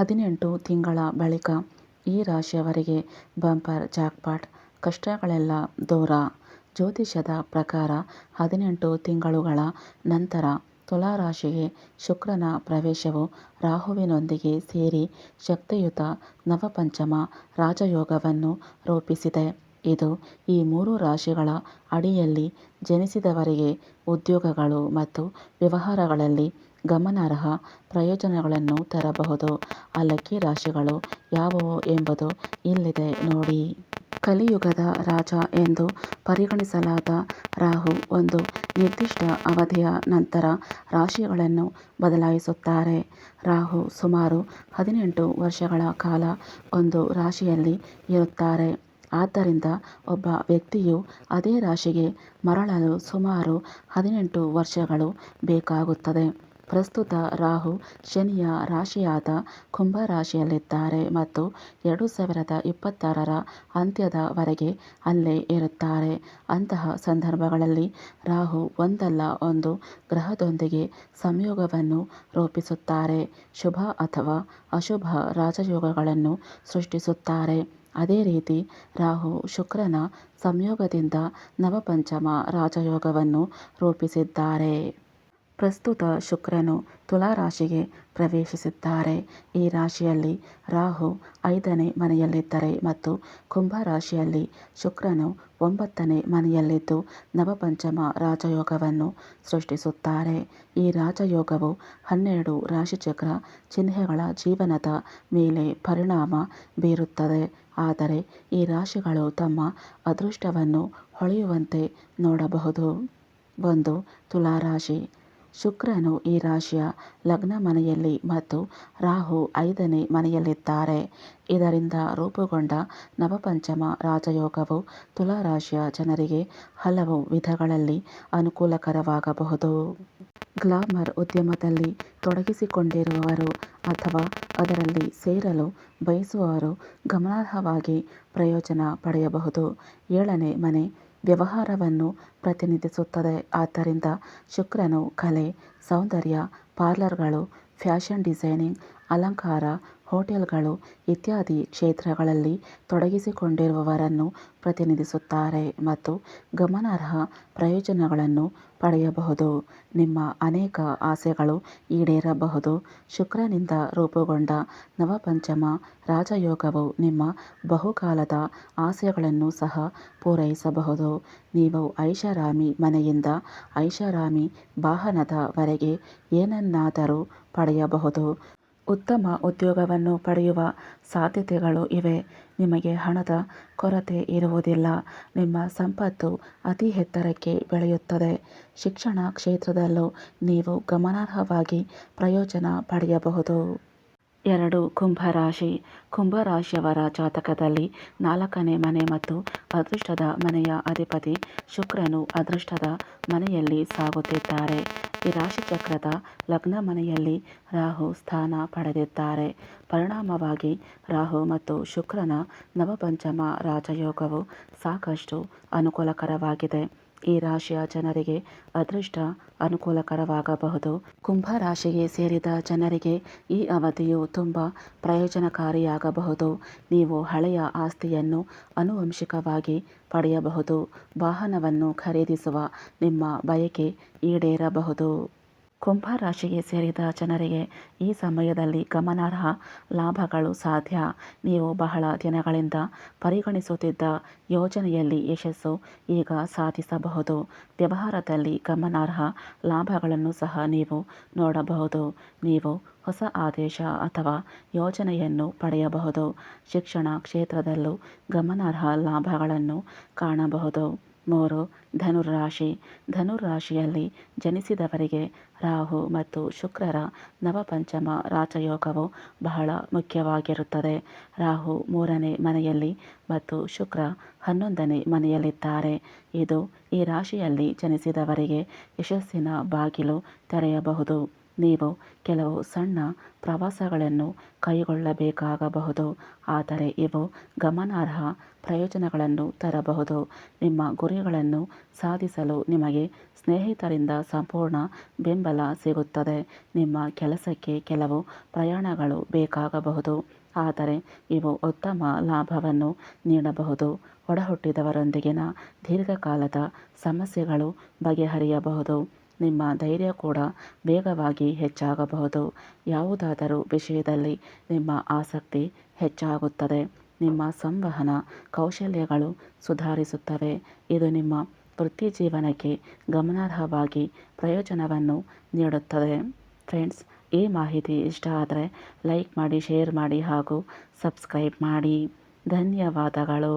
ಹದಿನೆಂಟು ತಿಂಗಳ ಬಳಿಕ ಈ ರಾಶಿಯವರಿಗೆ ಬಂಪರ್ ಜಾಕ್ಪಾಟ್. ಕಷ್ಟಗಳೆಲ್ಲ ದೂರ. ಜ್ಯೋತಿಷ್ಯದ ಪ್ರಕಾರ ಹದಿನೆಂಟು ತಿಂಗಳುಗಳ ನಂತರ ತುಲಾರಾಶಿಗೆ ಶುಕ್ರನ ಪ್ರವೇಶವು ರಾಹುವಿನೊಂದಿಗೆ ಸೇರಿ ಶಕ್ತಿಯುತ ನವಪಂಚಮ ರಾಜಯೋಗವನ್ನು ರೂಪಿಸಿದೆ. ಇದು ಈ ಮೂರು ರಾಶಿಗಳ ಅಡಿಯಲ್ಲಿ ಜನಿಸಿದವರಿಗೆ ಉದ್ಯೋಗಗಳು ಮತ್ತು ವ್ಯವಹಾರಗಳಲ್ಲಿ ಗಮನಾರ್ಹ ಪ್ರಯೋಜನಗಳನ್ನು ತರಬಹುದು. ಅಲಕ್ಕಿ ರಾಶಿಗಳು ಯಾವುವು ಎಂಬುದು ಇಲ್ಲಿದೆ ನೋಡಿ. ಕಲಿಯುಗದ ರಾಜ ಎಂದು ಪರಿಗಣಿಸಲಾದ ರಾಹು ಒಂದು ನಿರ್ದಿಷ್ಟ ಅವಧಿಯ ನಂತರ ರಾಶಿಗಳನ್ನು ಬದಲಾಯಿಸುತ್ತಾರೆ. ರಾಹು ಸುಮಾರು ಹದಿನೆಂಟು ವರ್ಷಗಳ ಕಾಲ ಒಂದು ರಾಶಿಯಲ್ಲಿ ಇರುತ್ತಾರೆ. ಆದ್ದರಿಂದ ಒಬ್ಬ ವ್ಯಕ್ತಿಯು ಅದೇ ರಾಶಿಗೆ ಮರಳಲು ಸುಮಾರು ಹದಿನೆಂಟು ವರ್ಷಗಳು ಬೇಕಾಗುತ್ತದೆ. ಪ್ರಸ್ತುತ ರಾಹು ಶನಿಯ ರಾಶಿಯಾದ ಕುಂಭ ರಾಶಿಯಲ್ಲಿದ್ದಾರೆ ಮತ್ತು ಎರಡು ಸಾವಿರದ ಇಪ್ಪತ್ತಾರರ ಅಂತ್ಯದವರೆಗೆ ಅಲ್ಲೇ ಇರುತ್ತಾರೆ. ಅಂತಹ ಸಂದರ್ಭಗಳಲ್ಲಿ ರಾಹು ಒಂದಲ್ಲ, ಒಂದು ಗ್ರಹದೊಂದಿಗೆ ಸಂಯೋಗವನ್ನು ರೂಪಿಸುತ್ತಾರೆ. ಶುಭ ಅಥವಾ ಅಶುಭ ರಾಜಯೋಗಗಳನ್ನು ಸೃಷ್ಟಿಸುತ್ತಾರೆ. ಅದೇ ರೀತಿ ರಾಹು ಶುಕ್ರನ ಸಂಯೋಗದಿಂದ ನವಪಂಚಮ ರಾಜಯೋಗವನ್ನು ರೂಪಿಸಿದ್ದಾರೆ. ಪ್ರಸ್ತುತ ಶುಕ್ರನು ತುಲಾ ರಾಶಿಗೆ ಪ್ರವೇಶಿಸಿದ್ದಾರೆ ಈ ರಾಶಿಯಲ್ಲಿ ರಾಹು ಐದನೇ ಮನೆಯಲ್ಲಿದ್ದರೆ ಮತ್ತು ಕುಂಭ ರಾಶಿಯಲ್ಲಿ ಶುಕ್ರನು ಒಂಬತ್ತನೇ ಮನೆಯಲ್ಲಿದ್ದು ನವಪಂಚಮ ರಾಜಯೋಗವನ್ನು ಸೃಷ್ಟಿಸುತ್ತಾರೆ. ಈ ರಾಜಯೋಗವು ಹನ್ನೆರಡು ರಾಶಿಚಕ್ರ ಚಿಹ್ನೆಗಳ ಜೀವನದ ಮೇಲೆ ಪರಿಣಾಮ ಬೀರುತ್ತದೆ. ಆದರೆ ಈ ರಾಶಿಗಳು ತಮ್ಮ ಅದೃಷ್ಟವನ್ನು ಹೊಳೆಯುವಂತೆ ನೋಡಬಹುದು. ಒಂದು ತುಲಾ ರಾಶಿ ಶುಕ್ರನು ಈ ರಾಶಿಯ ಲಗ್ನ ಮನೆಯಲ್ಲಿ ಮತ್ತು ರಾಹು ಐದನೇ ಮನೆಯಲ್ಲಿದ್ದಾರೆ. ಇದರಿಂದ ರೂಪುಗೊಂಡ ನವಪಂಚಮ ರಾಜಯೋಗವು ತುಲಾ ರಾಶಿಯ ಜನರಿಗೆ ಹಲವು ವಿಧಗಳಲ್ಲಿ ಅನುಕೂಲಕರವಾಗಬಹುದು. ಗ್ಲಾಮರ್ ಉದ್ಯಮದಲ್ಲಿ ತೊಡಗಿಸಿಕೊಂಡಿರುವವರು ಅಥವಾ ಅದರಲ್ಲಿ ಸೇರಲು ಬಯಸುವವರು ಗಮನಾರ್ಹವಾಗಿ ಪ್ರಯೋಜನ ಪಡೆಯಬಹುದು. ಏಳನೇ ಮನೆ ವ್ಯವಹಾರವನ್ನು ಪ್ರತಿನಿಧಿಸುತ್ತದೆ. ಆದ್ದರಿಂದ ಶುಕ್ರನು ಕಲೆ ಸೌಂದರ್ಯ ಪಾರ್ಲರ್ಗಳು ಫ್ಯಾಷನ್ ಡಿಸೈನಿಂಗ್ ಅಲಂಕಾರ ಹೋಟೆಲ್ಗಳು ಇತ್ಯಾದಿ ಕ್ಷೇತ್ರಗಳಲ್ಲಿ ತೊಡಗಿಸಿಕೊಂಡಿರುವವರನ್ನು ಪ್ರತಿನಿಧಿಸುತ್ತಾರೆ ಮತ್ತು ಗಮನಾರ್ಹ ಪ್ರಯೋಜನಗಳನ್ನು ಪಡೆಯಬಹುದು. ನಿಮ್ಮ ಅನೇಕ ಆಸೆಗಳು ಈಡೇರಬಹುದು. ಶುಕ್ರನಿಂದ ರೂಪುಗೊಂಡ ನವಪಂಚಮ ರಾಜಯೋಗವು ನಿಮ್ಮ ಬಹುಕಾಲದ ಆಸೆಗಳನ್ನು ಸಹ ಪೂರೈಸಬಹುದು. ನೀವು ಐಷಾರಾಮಿ ಮನೆಯಿಂದ ಐಷಾರಾಮಿ ವಾಹನದವರೆಗೆ ಏನನ್ನಾದರೂ ಪಡೆಯಬಹುದು. ಉತ್ತಮ ಉದ್ಯೋಗವನ್ನು ಪಡೆಯುವ ಸಾಧ್ಯತೆಗಳು ಇವೆ. ನಿಮಗೆ ಹಣದ ಕೊರತೆ ಇರುವುದಿಲ್ಲ. ನಿಮ್ಮ ಸಂಪತ್ತು ಅತಿ ಎತ್ತರಕ್ಕೆ ಬೆಳೆಯುತ್ತದೆ. ಶಿಕ್ಷಣ ಕ್ಷೇತ್ರದಲ್ಲೂ ನೀವು ಗಮನಾರ್ಹವಾಗಿ ಪ್ರಯೋಜನ ಪಡೆಯಬಹುದು. ಎರಡು ಕುಂಭ ರಾಶಿ ಕುಂಭ ರಾಶಿಯವರ ಜಾತಕದಲ್ಲಿ ನಾಲ್ಕನೇ ಮನೆ ಮತ್ತು ಅದೃಷ್ಟದ ಮನೆಯ ಅಧಿಪತಿ ಶುಕ್ರನು ಅದೃಷ್ಟದ ಮನೆಯಲ್ಲಿ ಸಾಗುತ್ತಿದ್ದಾರೆ. ಈ ರಾಶಿಚಕ್ರದ ಲಗ್ನ ಮನೆಯಲ್ಲಿ ರಾಹು ಸ್ಥಾನ ಪಡೆದಿದ್ದಾರೆ. ಪರಿಣಾಮವಾಗಿ ರಾಹು ಮತ್ತು ಶುಕ್ರನ ನವಪಂಚಮ ರಾಜಯೋಗವು ಸಾಕಷ್ಟು ಅನುಕೂಲಕರವಾಗಿದೆ. ಈ ರಾಶಿಯ ಜನರಿಗೆ ಅದೃಷ್ಟ ಅನುಕೂಲಕರವಾಗಬಹುದು. ಕುಂಭ ರಾಶಿಗೆ ಸೇರಿದ ಜನರಿಗೆ ಈ ಅವಧಿಯು ತುಂಬ ಪ್ರಯೋಜನಕಾರಿಯಾಗಬಹುದು. ನೀವು ಹಳೆಯ ಆಸ್ತಿಯನ್ನು ಆನುವಂಶಿಕವಾಗಿ ಪಡೆಯಬಹುದು. ವಾಹನವನ್ನು ಖರೀದಿಸುವ ನಿಮ್ಮ ಬಯಕೆ ಈಡೇರಬಹುದು. ಕುಂಭ ರಾಶಿಗೆ ಸೇರಿದ ಜನರಿಗೆ ಈ ಸಮಯದಲ್ಲಿ ಗಮನಾರ್ಹ ಲಾಭಗಳು ಸಾಧ್ಯ. ನೀವು ಬಹಳ ದಿನಗಳಿಂದ ಪರಿಗಣಿಸುತ್ತಿದ್ದ ಯೋಜನೆಯಲ್ಲಿ ಯಶಸ್ಸು ಈಗ ಸಾಧಿಸಬಹುದು. ವ್ಯವಹಾರದಲ್ಲಿ ಗಮನಾರ್ಹ ಲಾಭಗಳನ್ನು ಸಹ ನೀವು ನೋಡಬಹುದು. ನೀವು ಹೊಸ ಆದೇಶ ಅಥವಾ ಯೋಜನೆಯನ್ನು ಪಡೆಯಬಹುದು. ಶಿಕ್ಷಣ ಕ್ಷೇತ್ರದಲ್ಲೂ ಗಮನಾರ್ಹ ಲಾಭಗಳನ್ನು ಕಾಣಬಹುದು. ಮೂರು ಧನುರಾಶಿ ಧನುರಾಶಿಯಲ್ಲಿ ಜನಿಸಿದವರಿಗೆ ರಾಹು ಮತ್ತು ಶುಕ್ರರ ನವಪಂಚಮ ರಾಜಯೋಗವು ಬಹಳ ಮುಖ್ಯವಾಗಿರುತ್ತದೆ. ರಾಹು ಮೂರನೇ ಮನೆಯಲ್ಲಿ ಮತ್ತು ಶುಕ್ರ ಹನ್ನೊಂದನೇ ಮನೆಯಲ್ಲಿದ್ದಾರೆ. ಇದು ಈ ರಾಶಿಯಲ್ಲಿ ಜನಿಸಿದವರಿಗೆ ಯಶಸ್ಸಿನ ಬಾಗಿಲು ತೆರೆಯಬಹುದು. ನೀವು ಕೆಲವು ಸಣ್ಣ ಪ್ರವಾಸಗಳನ್ನು ಕೈಗೊಳ್ಳಬೇಕಾಗಬಹುದು, ಆದರೆ ಇವು ಗಮನಾರ್ಹ ಪ್ರಯೋಜನಗಳನ್ನು ತರಬಹುದು. ನಿಮ್ಮ ಗುರಿಗಳನ್ನು ಸಾಧಿಸಲು ನಿಮಗೆ ಸ್ನೇಹಿತರಿಂದ ಸಂಪೂರ್ಣ ಬೆಂಬಲ ಸಿಗುತ್ತದೆ. ನಿಮ್ಮ ಕೆಲಸಕ್ಕೆ ಕೆಲವು ಪ್ರಯಾಣಗಳು ಬೇಕಾಗಬಹುದು, ಆದರೆ ಇವು ಉತ್ತಮ ಲಾಭವನ್ನು ನೀಡಬಹುದು. ಒಡಹುಟ್ಟಿದವರೊಂದಿಗಿನ ದೀರ್ಘಕಾಲದ ಸಮಸ್ಯೆಗಳು ಬಗೆಹರಿಯಬಹುದು. ನಿಮ್ಮ ಧೈರ್ಯ ಕೂಡ ವೇಗವಾಗಿ ಹೆಚ್ಚಾಗಬಹುದು. ಯಾವುದಾದರೂ ವಿಷಯದಲ್ಲಿ ನಿಮ್ಮ ಆಸಕ್ತಿ ಹೆಚ್ಚಾಗುತ್ತದೆ. ನಿಮ್ಮ ಸಂವಹನ ಕೌಶಲ್ಯಗಳು ಸುಧಾರಿಸುತ್ತವೆ. ಇದು ನಿಮ್ಮ ವೃತ್ತಿಜೀವನಕ್ಕೆ ಗಮನಾರ್ಹವಾಗಿ ಪ್ರಯೋಜನವನ್ನು ನೀಡುತ್ತದೆ. ಫ್ರೆಂಡ್ಸ್, ಈ ಮಾಹಿತಿ ಇಷ್ಟ ಆದರೆ ಲೈಕ್ ಮಾಡಿ, ಶೇರ್ ಮಾಡಿ ಹಾಗೂ ಸಬ್ಸ್ಕ್ರೈಬ್ ಮಾಡಿ. ಧನ್ಯವಾದಗಳು.